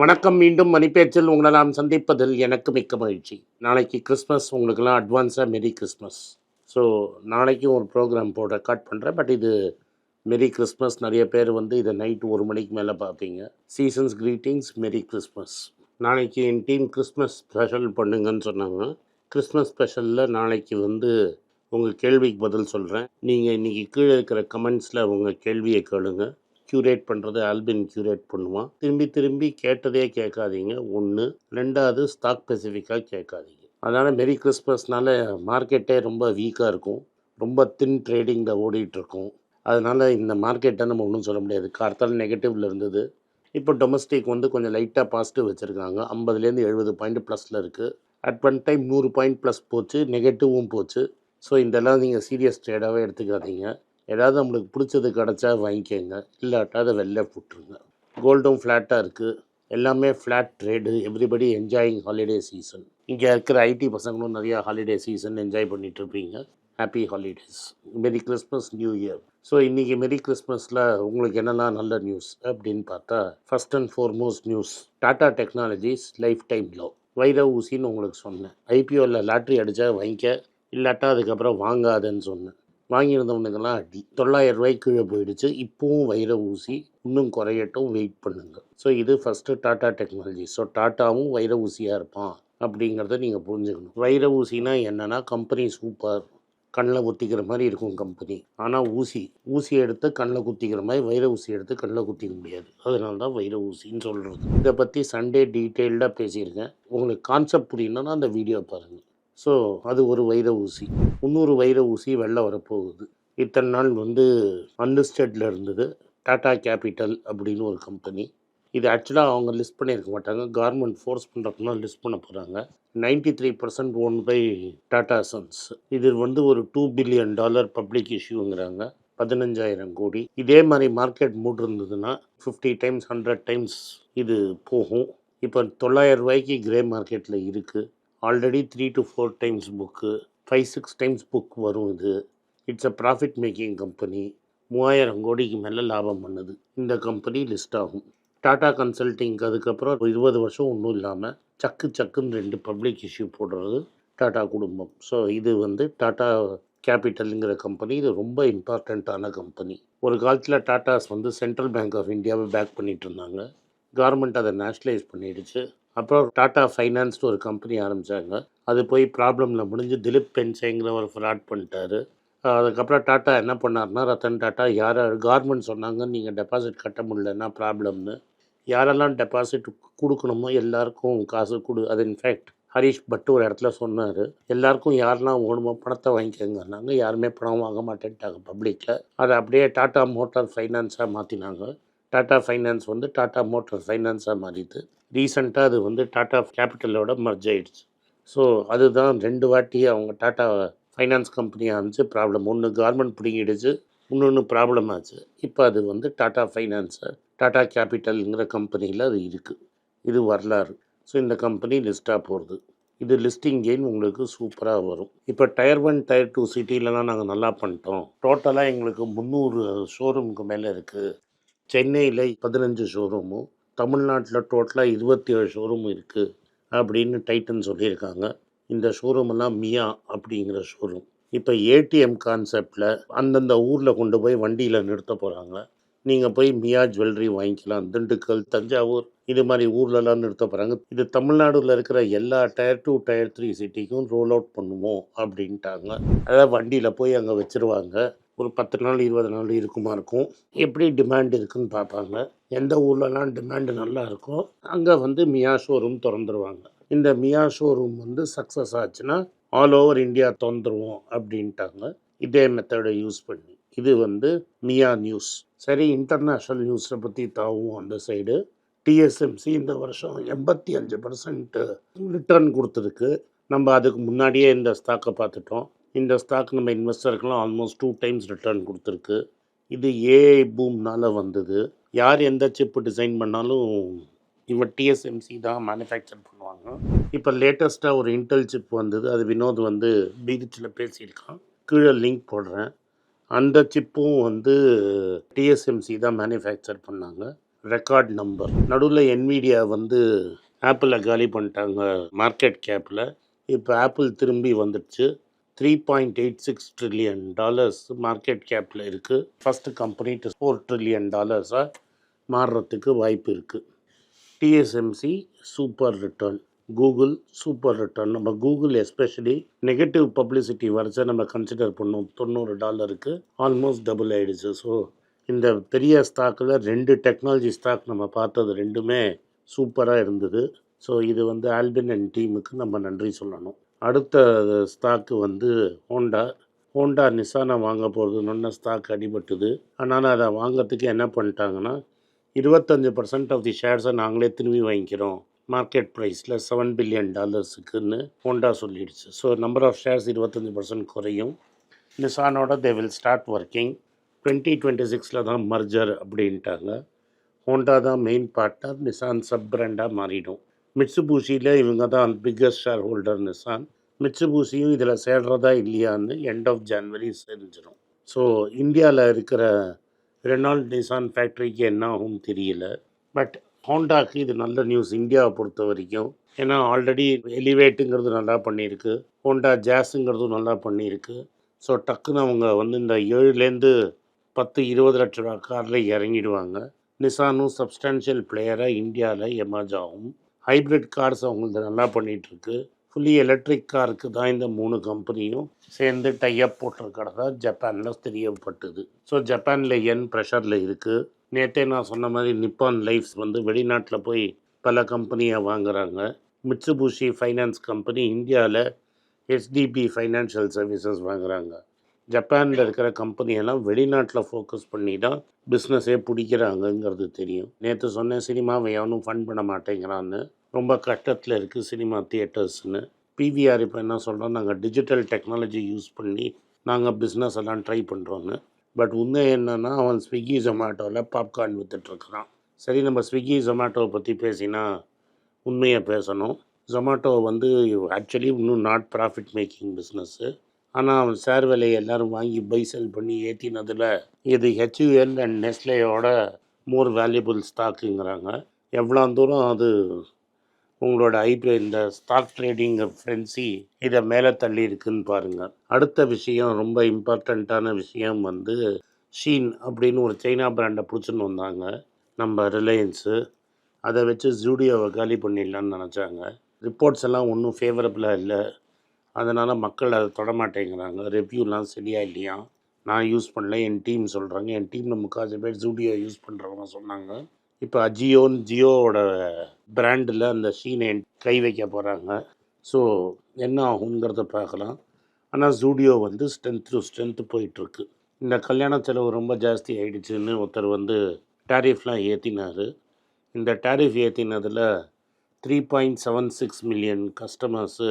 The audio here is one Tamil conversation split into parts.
வணக்கம் மீண்டும் மணிப்பேச்சில் உங்களை நாம் சந்திப்பதில் எனக்கு மிக்க மகிழ்ச்சி. நாளைக்கு கிறிஸ்மஸ் உங்களுக்கெல்லாம் அட்வான்ஸாக மெரி கிறிஸ்மஸ். ஸோ நாளைக்கும் ஒரு ப்ரோக்ராம் போட ரெக்கார்ட் பண்ணுறேன் பட் இது மெரி கிறிஸ்மஸ். நிறைய பேர் வந்து இதை நைட்டு ஒரு மணிக்கு மேலே பார்ப்பீங்க. Season's greetings merry Christmas. நாளைக்கு என் டீம் கிறிஸ்மஸ் ஸ்பெஷல் பண்ணுங்கன்னு சொன்னாங்க. கிறிஸ்மஸ் ஸ்பெஷலில் நாளைக்கு வந்து உங்கள் கேள்விக்கு பதில் சொல்கிறேன் நீங்கள் இன்றைக்கி கீழே இருக்கிற கமெண்ட்ஸில் உங்கள் கேள்வியை கேளுங்கள் க்யூரேட் பண்ணுறது ஆல்பின் க்யூரேட் பண்ணுவான். திரும்பி திரும்பி கேட்டதே கேட்காதீங்க. ஒன்று ரெண்டாவது ஸ்டாக் ஸ்பெசிஃபிக்காக கேட்காதீங்க. அதனால் மெரி கிறிஸ்மஸ்னால மார்க்கெட்டே ரொம்ப வீக்காக இருக்கும். ரொம்ப தின் ட்ரேடிங்கில் ஓடிட்டுருக்கும். அதனால் இந்த மார்க்கெட்டை நம்ம ஒன்றும் சொல்ல முடியாது. கார்த்தால் நெகட்டிவில் இருந்தது. இப்போ டொமஸ்டிக் வந்து கொஞ்சம் லைட்டாக பாசிட்டிவ் வச்சுருக்காங்க. ஐம்பதுலேருந்து எழுபது பாயிண்ட் ப்ளஸில் இருக்குது அட் ஒன் டைம் நூறு பாயிண்ட் ப்ளஸ் போச்சு. நெகட்டிவும் போச்சு. ஸோ இதெல்லாம் நீங்கள் சீரியஸ் ட்ரேடாகவே எடுத்துக்காதீங்க. ஏதாவது நம்மளுக்கு பிடிச்சது கிடச்சா வாங்கிக்கோங்க. இல்லாட்டா அதை வெளில போட்டுருங்க. கோல்டும் ஃப்ளாட்டாக இருக்குது எல்லாமே flat trade everybody enjoying holiday season இங்கே இருக்கிற ஐடி பசங்களும் நிறையா holiday season enjoy பண்ணிகிட்ருப்பீங்க happy holidays merry Christmas new year so இன்றைக்கி மெரி கிறிஸ்மஸில் உங்களுக்கு என்னெல்லாம் நல்ல நியூஸ் அப்படின்னு பார்த்தா first and foremost news Tata technologies life time low வைர ஊசின்னு உங்களுக்கு சொன்னேன். ஐபிஓவில் லாட்ரி அடித்தா வாங்கிக்க. இல்லாட்டா அதுக்கப்புறம் வாங்காதன்னு சொன்னேன். வாங்கியிருந்தவனுக்கெல்லாம் அடி. தொள்ளாயிரம் ரூபாய்க்கு கீழே போயிடுச்சு. இப்போவும் வைர ஊசி இன்னும் குறையட்டும் வெயிட் பண்ணுங்க. ஸோ இது ஃபஸ்ட்டு டாடா டெக்னாலஜி ஸோ டாட்டாவும் வைர ஊசியாக இருப்பான் அப்படிங்கிறத நீங்கள் புரிஞ்சுக்கணும். வைர ஊசினா என்னென்னா கம்பெனி சூப்பர் கண்ணில் குத்திக்கிற மாதிரி இருக்கும் கம்பெனி ஆனால் ஊசி. ஊசி எடுத்து கண்ணில் குத்திக்கிற மாதிரி வைர ஊசி எடுத்து கண்ணில் குத்திக்க முடியாது. அதனால தான் வைர ஊசின்னு சொல்கிறது இதை பற்றி சண்டே டீட்டெயில்டாக பேசியிருக்கேன். உங்களுக்கு கான்செப்ட் புரியணும்னா அந்த வீடியோ பாருங்கள் ஸோ அது ஒரு வைர ஊசி. இன்னொரு வைர ஊசி வெளில வரப்போகுது. இத்தனை நாள் வந்து அன்லிஸ்டடில் இருந்தது. டாடா கேபிட்டல் அப்படின்னு ஒரு கம்பெனி. இது ஆக்சுவலாக அவங்க லிஸ்ட் பண்ணியிருக்க மாட்டாங்க. கவர்மெண்ட் ஃபோர்ஸ் பண்ணுறதுனா லிஸ்ட் பண்ண போகிறாங்க ninety three percent own by Tata sons இது வந்து ஒரு டூ பில்லியன் டாலர் பப்ளிக் இஷ்யூங்கிறாங்க பதினஞ்சாயிரம் கோடி. இதே மாதிரி மார்க்கெட் மூட் இருந்ததுன்னா ஃபிஃப்டி டைம்ஸ் ஹண்ட்ரட் டைம்ஸ் இது போகும். இப்போ தொள்ளாயிரம் ரூபாய்க்கு கிரே மார்க்கெட்டில் இருக்குது already three to four times book five six times book வரும் இது. It's a profit making company மூவாயிரம் கோடிக்கு மேலே லாபம் பண்ணுது. இந்த கம்பெனி லிஸ்ட் ஆகும். டாடா கன்சல்டிங்க்கு அதுக்கப்புறம் இருபது வருஷம் ஒன்றும் இல்லாமல் சக்கு சக்குன்னு ரெண்டு பப்ளிக் இஷ்யூ போடுறது டாடா குடும்பம். ஸோ இது வந்து டாடா கேபிட்டலுங்கிற கம்பெனி இது ரொம்ப இம்பார்ட்டண்ட்டான கம்பெனி ஒரு காலத்தில் டாட்டாஸ் வந்து சென்ட்ரல் பேங்க் ஆஃப் இந்தியாவை பேக் பண்ணிகிட்டு இருந்தாங்க. கவர்மெண்ட் அதை நேஷ்னலைஸ் பண்ணிடுச்சு. அப்புறம் டாடா ஃபைனான்ஸ்னு ஒரு கம்பெனி ஆரம்பித்தாங்க அது போய் ப்ராப்ளமில் முடிஞ்சு திலீப் பென்சேங்கிற ஒரு ஃப்ராட் பண்ணிட்டாரு. அதுக்கப்புறம் டாட்டா என்ன பண்ணார்னா ரத்தன் டாட்டா யார் கார்மெண்ட் சொன்னாங்க நீங்கள் டெபாசிட் கட்ட முடியலன்னா ப்ராப்ளம்னு. யாரெல்லாம் டெபாசிட் கொடுக்கணுமோ எல்லாருக்கும் காசு கொடு. அது இன்ஃபேக்ட் ஹரீஷ் பட்டு ஒரு இடத்துல சொன்னார். எல்லாருக்கும் யாரெல்லாம் வேணுமோ பணத்தை வாங்கிக்கோங்கன்னாங்க யாருமே பணம் வாங்க மாட்டேன்ட்டாங்க பப்ளிக்கில் அதை அப்படியே டாட்டா மோட்டார் ஃபைனான்ஸாக மாற்றினாங்க டாட்டா ஃபைனான்ஸ் வந்து டாட்டா மோட்டார் ஃபைனான்ஸாக மாறிது ரீசெண்டாக அது வந்து டாட்டா கேபிட்டலோட மர்ஜ் ஆயிடுச்சு. ஸோ அதுதான் ரெண்டு வாட்டி அவங்க டாட்டா ஃபைனான்ஸ் கம்பெனியாக இருந்துச்சு ப்ராப்ளம் ஒன்று கவர்மெண்ட் பிடிங்கிடுச்சு இன்னொன்று ப்ராப்ளம் ஆச்சு. இப்போ அது வந்து டாட்டா ஃபைனான்ஸு டாட்டா கேபிட்டலுங்கிற கம்பெனியில் அது இருக்குது இது வரலாறு. ஸோ இந்த கம்பெனி லிஸ்ட்டாக போகிறது இது லிஸ்டிங் கெயின் உங்களுக்கு சூப்பராக வரும். இப்போ டயர் ஒன் டயர் டூ சிட்டிலலாம் நாங்கள் நல்லா பண்ணிட்டோம். டோட்டலாக எங்களுக்கு முந்நூறு ஷோரூமுக்கு மேலே இருக்குது சென்னையில் பதினஞ்சு ஷோரூமும் தமிழ்நாட்டில் டோட்டலாக இருபத்தி ஏழு ஷோரூம் இருக்குது அப்படின்னு டைட்டன் சொல்லியிருக்காங்க. இந்த ஷோரூம் மியா அப்படிங்கிற ஷோரூம் இப்போ ஏடிஎம் கான்செப்டில் அந்தந்த ஊரில் கொண்டு போய் வண்டியில் நிறுத்த போகிறாங்க நீங்கள் போய் மியா ஜுவல்லரி வாங்கிக்கலாம் திண்டுக்கல் தஞ்சாவூர் இது மாதிரி ஊர்லலாம் நிறுத்த போகிறாங்க இது தமிழ்நாடுல இருக்கிற எல்லா டயர் டூ டயர் த்ரீ சிட்டிக்கும் ரோல் அவுட் பண்ணுவோம் அப்படின்ட்டாங்க. அதாவது வண்டியில் போய் அங்கே வச்சுருவாங்க. ஒரு பத்து நாள் இருபது நாள் இருக்குமா இருக்கும். எப்படி டிமாண்ட் இருக்குன்னு பார்ப்பாங்க. எந்த ஊர்லலாம் டிமாண்டு நல்லா இருக்கோ அங்கே வந்து மியா ஷோரூம் திறந்துருவாங்க. இந்த மியா ஷோரூம் வந்து சக்ஸஸ் ஆச்சுன்னா ஆல் ஓவர் இந்தியா திறந்துருவோம் அப்படின்ட்டாங்க. இதே மெத்தடை யூஸ் பண்ணி. இது வந்து மியா நியூஸ் சரி இன்டர்நேஷ்னல் நியூஸை பற்றி தாவும் அந்த சைடு டிஎஸ்எம்சி இந்த வருஷம் எண்பத்தி அஞ்சு பர்சன்ட் ரிட்டர்ன் கொடுத்துருக்கு. நம்ம அதுக்கு முன்னாடியே இந்த ஸ்டாக்கை பார்த்துட்டோம். இந்த ஸ்டாக் நம்ம இன்வெஸ்டருக்கெல்லாம் ஆல்மோஸ்ட் டூ டைம்ஸ் ரிட்டர்ன் கொடுத்துருக்கு. இது ஏஐ பூம்னால் வந்தது. யார் எந்த சிப்பு டிசைன் பண்ணாலும் இவன் டிஎஸ்எம்சி தான் மேனுஃபேக்சர் பண்ணுவாங்க. இப்போ லேட்டஸ்ட்டாக ஒரு இன்டெல் சிப் வந்தது. அது வினோத் வந்து பீரிச்சில் பேசியிருக்கான். கீழே லிங்க் போடுறேன். அந்த சிப்பும் வந்து டிஎஸ்எம்சி தான் மேனுஃபேக்சர் பண்ணாங்க. ரெக்கார்ட் நம்பர் நடுவில் என்விடியா வந்து ஆப்பிளை காலி பண்ணிட்டாங்க மார்க்கெட் கேப்பில் இப்போ ஆப்பிள் திரும்பி வந்துடுச்சு. Three point eight six trillion dollars market கேப்பில் இருக்குது ஃபஸ்ட்டு கம்பெனி ஃபோர் ட்ரில்லியன் டாலர்ஸாக மாறுறதுக்கு வாய்ப்பு இருக்குது TSMC super return Google super return நம்ம கூகுள் எஸ்பெஷலி நெகட்டிவ் பப்ளிசிட்டி வரைச்சா நம்ம கன்சிடர் பண்ணோம். தொண்ணூறு டாலருக்கு ஆல்மோஸ்ட் டபுள் ஆகிடுச்சு ஸோ இந்த பெரிய ஸ்டாக்கில் ரெண்டு டெக்னாலஜி ஸ்டாக் நம்ம பார்த்தது ரெண்டுமே சூப்பராக இருந்தது. ஸோ இது வந்து ஆல்பின் அண்ட் டீமுக்கு நம்ம நன்றி சொல்லணும். அடுத்த ஸ்டாக்கு வந்து ஹோண்டா. ஹோண்டா நிசானை வாங்க போகிறதுன்னு ஸ்டாக் அடிபட்டுது. அதனால் அதை வாங்கிறதுக்கு என்ன பண்ணிட்டாங்கன்னா இருபத்தஞ்சு பர்சன்ட் ஆஃப் தி ஷேர்ஸை நாங்களே திரும்பி வாங்கிக்கிறோம். மார்க்கெட் ப்ரைஸில் செவன் பில்லியன் டாலர்ஸுக்குன்னு ஹோண்டா சொல்லிடுச்சு. ஸோ நம்பர் ஆஃப் ஷேர்ஸ் இருபத்தஞ்சி பர்சன்ட் குறையும். நிசானோட they will start working twenty twenty சிக்ஸில் தான் மர்ஜர் அப்படின்ட்டாங்க. ஹோண்டா தான் மெயின் பார்ட்னர் நிசான் சப் பிராண்டாக மாறிடும். மிட்சுபூஷியில் இவங்க தான் பிக்கஸ்ட் ஷேர் ஹோல்டர் நிசான். மிச்சபூசியும் இதில் சேர்றதா இல்லையான்னு எண்ட் ஆஃப் ஜான்வரி செஞ்சிடும் ஸோ இந்தியாவில் இருக்கிற ரெனால்ட் நிசான் ஃபேக்ட்ரிக்கு என்ன ஆகும் தெரியல. பட் ஹோண்டாக்கு இது நல்ல நியூஸ் இந்தியாவை பொறுத்த வரைக்கும். ஏன்னா ஆல்ரெடி எலிவேட்டுங்கிறது நல்லா பண்ணியிருக்கு. ஹோண்டா ஜாஸுங்கிறதும் நல்லா பண்ணியிருக்கு. ஸோ டக்குன்னு அவங்க வந்து இந்த ஏழுலேருந்து பத்து இருபது லட்ச ரூபா காரில் இறங்கிடுவாங்க. நிசானும் சப்ஸ்டான்ஷியல் பிளேயராக இந்தியாவில் எமர்ஜ் ஆகும். ஹைப்ரிட் கார்ஸ் அவங்களுக்கு நல்லா பண்ணிகிட்ருக்கு ஃபுல்லி எலக்ட்ரிக் காருக்கு தான் இந்த மூணு கம்பெனியும் சேர்ந்து டைஅப் போட்டிருக்கிறதா ஜப்பானில் தெரியப்பட்டது. ஸோ ஜப்பானில் என் ப்ரெஷரில் இருக்குது நேற்றே நான் சொன்ன மாதிரி நிப்பான் லைஃப்ஸ் வந்து வெளிநாட்டில் போய் பல கம்பெனியை வாங்குகிறாங்க மிட்சுபூஷி ஃபைனான்ஸ் கம்பெனி இந்தியாவில் ஹெச்டிபி ஃபைனான்ஷியல் சர்வீசஸ் வாங்குகிறாங்க ஜப்பானில் இருக்கிற கம்பெனியெல்லாம் வெளிநாட்டில் ஃபோக்கஸ் பண்ணி தான் பிஸ்னஸே பிடிக்கிறாங்கங்கிறது தெரியும். நேற்று சொன்னேன் சினிமாவை எவனும் ஃபண்ட் பண்ண மாட்டேங்கிறான்னு ரொம்ப கஷ்டத்தில் இருக்குது சினிமா தியேட்டர்ஸ்னு பிவிஆர் இப்போ என்ன சொல்கிறோம் நாங்கள் டிஜிட்டல் டெக்னாலஜி யூஸ் பண்ணி நாங்கள் பிஸ்னஸ் எல்லாம் ட்ரை பண்ணுறோன்னு பட் உண்மை என்னென்னா அவன் ஸ்விக்கி ஜொமேட்டோவில் பாப்கார்ன் விற்றுட்ருக்குறான் சரி நம்ம ஸ்விக்கி ஜொமேட்டோவை பற்றி பேசினா உண்மையை பேசணும். ஜொமேட்டோ வந்து ஆக்சுவலி இன்னும் நாட் ப்ராஃபிட் மேக்கிங் பிஸ்னஸ்ஸு ஆனால் அவன் ஷேர் விலையை எல்லோரும் வாங்கி பை செல் பண்ணி ஏற்றினதில் இது ஹெச்யூஎல் அண்ட் நெஸ்லேயோட மோர் வேல்யூபிள் ஸ்டாக்குங்கிறாங்க எவ்வளோ தூரம் அது உங்களோட ஐபி இந்த ஸ்டாக் ட்ரேடிங் ஃப்ரெண்ட்ஸி இதை மேலே தள்ளி இருக்குன்னு பாருங்கள் அடுத்த விஷயம் ரொம்ப இம்பார்ட்டண்ட்டான விஷயம் வந்து ஷீன் அப்படின்னு ஒரு சைனா பிராண்டை பிடிச்சின்னு வந்தாங்க. நம்ம ரிலையன்ஸு அதை வச்சு ஜூடியோவை காலி பண்ணிடலான்னு நினச்சாங்க. ரிப்போர்ட்ஸ் எல்லாம் ஒன்றும் ஃபேவரபுளாக இல்லை. அதனால் மக்கள் அதை தொடமாட்டேங்கிறாங்க. ரிவ்யூலாம் சரியா இல்லையா? நான் யூஸ் பண்ணல என் டீம் சொல்கிறாங்க என் டீமில் முக்கால்வாசி பேர் ஜூடியோ யூஸ் பண்ணுறவங்க சொன்னாங்க. இப்போ அஜியோன்னு ஜியோவோட பிராண்டில் அந்த ஷீனை கை வைக்க போகிறாங்க ஸோ என்ன ஆகுங்கிறத பார்க்கலாம். ஆனால் ஜூடியோ வந்து ஸ்ட்ரென்த் டு ஸ்ட்ரென்த்து போயிட்டுருக்கு. இந்த கல்யாண செலவு ரொம்ப ஜாஸ்தி ஆகிடுச்சின்னு ஒருத்தர் வந்து டேரிஃப்லாம் ஏற்றினார் இந்த tariff ஏற்றினதில் three point seven six million customers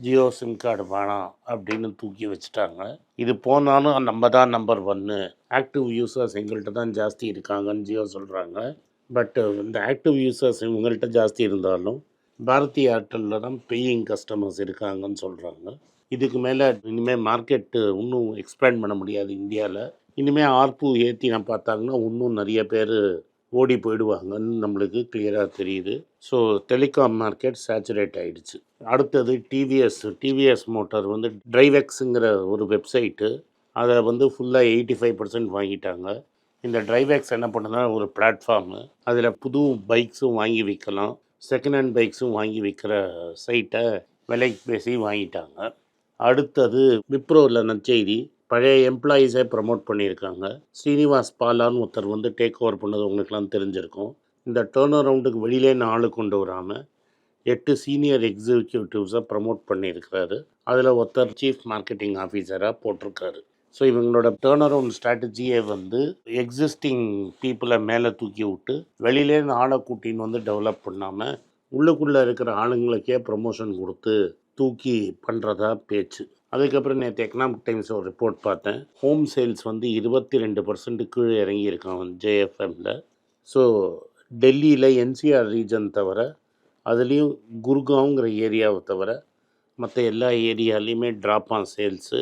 Jio sim card வேணாம் அப்படின்னு தூக்கி வச்சுட்டாங்க. இது போனாலும் நம்ம தான் நம்பர் ஒன்று ஆக்டிவ் யூசர்ஸ் எங்கள்கிட்ட தான் ஜாஸ்தி இருக்காங்கன்னு ஜியோ சொல்கிறாங்க பட்டு இந்த ஆக்டிவ் யூசர்ஸ் இவங்கள்ட்ட ஜாஸ்தி இருந்தாலும் பாரதி ஏர்டெல்லில் தான் பேயிங் கஸ்டமர்ஸ் இருக்காங்கன்னு சொல்கிறாங்க இதுக்கு மேலே இனிமேல் மார்க்கெட்டு இன்னும் எக்ஸ்பேண்ட் பண்ண முடியாது இந்தியாவில் இனிமேல் ஆர்பு நான் பார்த்தாங்கன்னா இன்னும் நிறைய பேர் ஓடி போயிடுவாங்கன்னு நம்மளுக்கு கிளியராக தெரியுது. ஸோ டெலிகாம் மார்க்கெட் சேச்சுரேட் ஆகிடுச்சு அடுத்தது டிவிஎஸ் டிவிஎஸ் மோட்டார் வந்து டிரைவெக்ஸுங்கிற ஒரு வெப்சைட்டு அதை வந்து ஃபுல்லாக எயிட்டி ஃபைவ் பர்சன்ட் வாங்கிட்டாங்க. இந்த டிரைவேக்ஸ் என்ன பண்ணுதுன்னா ஒரு பிளாட்ஃபார்மு அதில் புது பைக்ஸும் வாங்கி விற்கலாம் செகண்ட் ஹேண்ட் பைக்ஸும் வாங்கி விற்கிற சைட்டை விலைக்கு பேசி வாங்கிட்டாங்க. அடுத்தது விப்ரோவில் நற்செய்தி பழைய எம்ப்ளாயீஸே ப்ரமோட் பண்ணியிருக்காங்க. ஸ்ரீனிவாஸ் பாலான்னு ஒருத்தர் வந்து டேக் ஓவர் பண்ணது உங்களுக்குலாம் தெரிஞ்சிருக்கும். இந்த டேர்ன் அரவுண்டுக்கு வெளியிலே ஆளு கொண்டு வராமல் எட்டு சீனியர் எக்ஸிக்யூட்டிவ்ஸை ப்ரமோட் பண்ணியிருக்கிறாரு. அதில் ஒருத்தர் சீஃப் மார்க்கெட்டிங் ஆஃபீஸராக போட்டிருக்காரு. ஸோ இவங்களோட டேர்ன் அரவுண்ட் ஸ்ட்ராட்டஜியே வந்து எக்ஸிஸ்டிங் பீப்புளை மேலே தூக்கி விட்டு வெளியிலேருந்து ஆளை கூட்டின்னு வந்து டெவலப் பண்ணாமல் உள்ளுக்குள்ளே இருக்கிற ஆளுங்களுக்கே ப்ரமோஷன் கொடுத்து தூக்கி பண்ணுறதா பேச்சு. அதுக்கப்புறம் நேற்று எக்கனாமிக் டைம்ஸ் ஒரு ரிப்போர்ட் பார்த்தேன். ஹோம் சேல்ஸ் வந்து இருபத்தி ரெண்டு பர்சன்ட் கீழே இறங்கியிருக்கான் ஜேஎஃப்எம்மில் ஸோ டெல்லியில் என்சிஆர் ரீஜன் தவிர அதுலேயும் குர்காவ்ங்கிற ஏரியாவை தவிர மற்ற எல்லா ஏரியாலேயுமே ட்ராப் ஆன் சேல்ஸு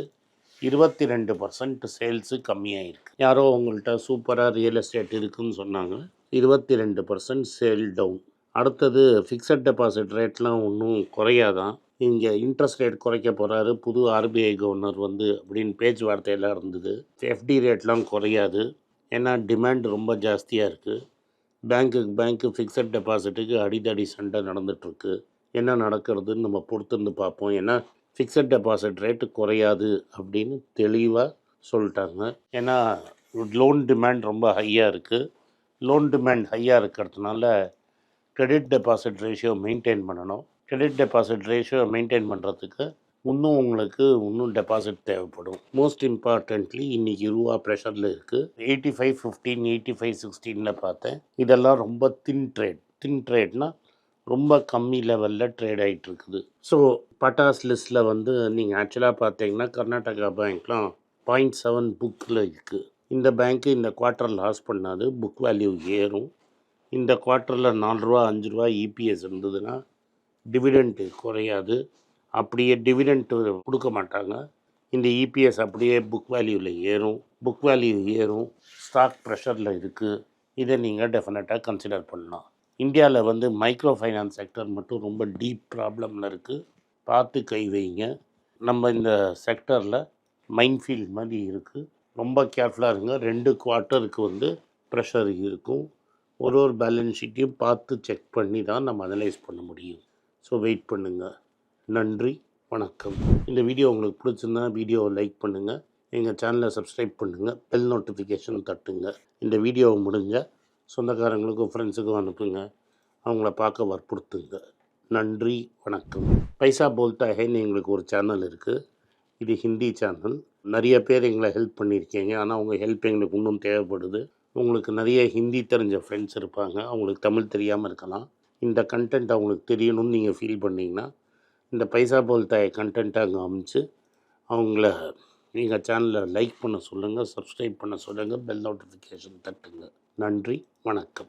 இருபத்தி ரெண்டு பர்சன்ட் சேல்ஸு கம்மியாயிருக்கு. யாரோ அவங்கள்ட்ட சூப்பராக ரியல் எஸ்டேட் இருக்குன்னு சொன்னாங்க. இருபத்தி ரெண்டு பர்சன்ட் சேல் டவுன் அடுத்தது ஃபிக்ஸட் டெபாசிட் ரேட்லாம் ஒன்றும் குறையாதான். இங்கே இன்ட்ரெஸ்ட் ரேட் குறைக்க போகிறாரு புது ஆர்பிஐ கவர்னர் வந்து அப்படின்னு பேச்சுவார்த்தையெல்லாம் இருந்தது எஃப்டி ரேட்லாம் குறையாது. ஏன்னா டிமாண்ட் ரொம்ப ஜாஸ்தியாக இருக்குது பேங்க்குக்கு பேங்க்கு ஃபிக்ஸட் டெபாசிட்டுக்கு அடிதடி சண்டை நடந்துகிட்ருக்கு என்ன நடக்கிறதுன்னு நம்ம பொறுத்திருந்து பார்ப்போம். ஏன்னா ஃபிக்ஸட் டெபாசிட் ரேட்டு குறையாது அப்படின்னு தெளிவாக சொல்லிட்டாங்க. ஏன்னா லோன் டிமாண்ட் ரொம்ப ஹையாக இருக்குது லோன் டிமாண்ட் ஹையாக இருக்கிறதுனால கிரெடிட் டெபாசிட் ரேஷியோ மெயின்டைன் பண்ணணும். கிரெடிட் டெபாசிட் ரேஷியோ மெயின்டைன் பண்ணுறதுக்கு இன்னும் உங்களுக்கு இன்னும் டெபாசிட் தேவைப்படும். மோஸ்ட் இம்பார்ட்டண்ட்லி இன்றைக்கி ரூபா ப்ரெஷரில் இருக்குது eighty five fifteen eighty five சிக்ஸ்டீனில் பார்த்தேன். இதெல்லாம் ரொம்ப தின் ட்ரேட் தின் ட்ரேட்னா ரொம்ப கம்மி லெவலில் ட்ரேட் ஆகிட்டு இருக்குது. ஸோ பட்டாஸ் லிஸ்ட்டில் வந்து நீங்கள் ஆக்சுவலாக பார்த்தீங்கன்னா கர்நாடகா பேங்க்லாம் பாயிண்ட் செவன் புக்கில் இருக்குது இந்த பேங்க்கு இந்த குவார்ட்டர் லாஸ் பண்ணாது. புக் வேல்யூ ஏறும். இந்த குவார்ட்டரில் நாலு ரூபா அஞ்சு ரூபா இபிஎஸ் இருந்ததுன்னா டிவிடெண்ட்டு குறையாது. அப்படியே டிவிடெண்ட்டு கொடுக்க மாட்டாங்க. இந்த இபிஎஸ் அப்படியே புக் வேல்யூவில் ஏறும். புக் வேல்யூ ஏறும். ஸ்டாக் ப்ரெஷரில் இருக்குது இதை நீங்கள் டெஃபினட்டாக கன்சிடர் பண்ணலாம். இந்தியாவில் வந்து மைக்ரோ ஃபைனான்ஸ் செக்டர் மட்டும் ரொம்ப டீப் ப்ராப்ளமில் இருக்குது பார்த்து கை வைங்க. நம்ம இந்த செக்டரில் மைன்ஃபீல்ட் மாதிரி இருக்குது ரொம்ப கேர்ஃபுல்லாக இருங்க. ரெண்டு குவார்ட்டருக்கு வந்து ப்ரெஷர் இருக்கும். ஒரு ஒரு பேலன்ஸ் ஷீட்டையும் பார்த்து செக் பண்ணி தான் நம்ம அனலைஸ் பண்ண முடியும். ஸோ வெயிட் பண்ணுங்கள் நன்றி வணக்கம். இந்த வீடியோ உங்களுக்கு பிடிச்சிருந்தா வீடியோவை லைக் பண்ணுங்கள் எங்கள் சேனலை சப்ஸ்கிரைப் பண்ணுங்கள் பெல் நோட்டிஃபிகேஷன் தட்டுங்க. இந்த வீடியோவை முடிஞ்ச சொந்தக்காரங்களுக்கும் ஃப்ரெண்ட்ஸுக்கும் அனுப்புங்க. அவங்கள பார்க்க வற்புறுத்துங்க. நன்றி வணக்கம். பைசா போல்தா ஹேன்னு எங்களுக்கு ஒரு சேனல் இருக்குது இது ஹிந்தி சேனல் நிறைய பேர் எங்களை ஹெல்ப் பண்ணியிருக்கீங்க. ஆனால் உங்கள் ஹெல்ப் எங்களுக்கு இன்னும் தேவைப்படுது. உங்களுக்கு நிறைய ஹிந்தி தெரிஞ்ச ஃப்ரெண்ட்ஸ் இருப்பாங்க. அவங்களுக்கு தமிழ் தெரியாமல் இருக்கலாம். இந்த கண்டென்ட் அவங்களுக்கு தெரியணும்னு நீங்கள் ஃபீல் பண்ணிங்கன்னா இந்த பைசா போல் தாய் கண்டென்ட்டை அங்கே அமைச்சு அவங்கள நீங்கள் சேனலில் லைக் பண்ண சொல்லுங்கள் சப்ஸ்கிரைப் பண்ண சொல்லுங்கள் பெல் நோட்டிஃபிகேஷன் தட்டுங்க. நன்றி வணக்கம்.